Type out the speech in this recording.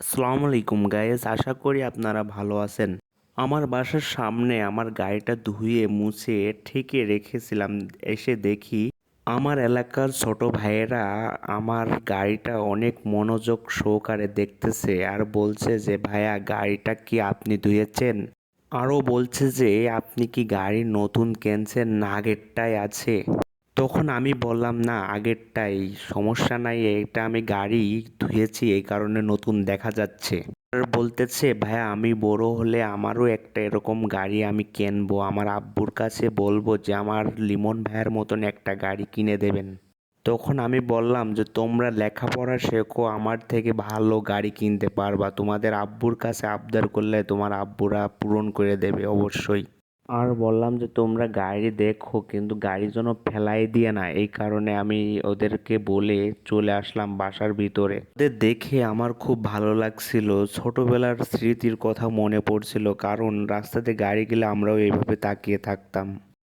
আসসালামু আলাইকুম গাইস আশা করি আপনারা ভালো আছেন। আমার বাসার সামনে আমার গাড়িটা ধুয়ে মুছে ঠেকে রেখেছিলাম, এসে দেখি আমার এলাকার ছোট ভাইয়েরা আমার গাড়িটা অনেক মনোযোগ সহকারে দেখতেছে আর বলছে যে, ভাইয়া, গাড়িটা কি আপনি ধুয়েছেন? আরও বলছে যে, আপনি কি গাড়ি নতুন কিনছেন? না আছে। তখন আমি বললাম, না, আগেরটাই। সমস্যা নাই, এটা আমি গাড়ি ধুয়েছি, এই কারণে নতুন দেখা যাচ্ছে। বলতেছে, ভাইয়া, আমি বড় হলে আমারও একটা এরকম গাড়ি আমি কিনবো। আমার আব্বুর কাছে বলব যে, আমার লিমন ভাইয়ের মতন একটা গাড়ি কিনে দেবেন। তখন আমি বললাম যে, তোমরা লেখাপড়া শেখো, আমার থেকে ভালো গাড়ি কিনতে পারবা। তোমাদের আব্বুর কাছে আবদার করলে তোমার আব্বুরা পূরণ করে দেবে অবশ্যই। আর বললাম যে তোমরা গাড়ি দেখো, কিন্তু গাড়ি যেন ফেলাই দিয়ে না, এই কারণে আমি ওদেরকে বলে চলে আসলাম বাসার ভিতরে। ওদের দেখে আমার খুব ভালো লাগছিল। ছোটবেলার স্মৃতির কথা মনে পড়ছিল, কারণ রাস্তাতে গাড়ি গেলে আমরাও এইভাবে তাকিয়ে থাকতাম।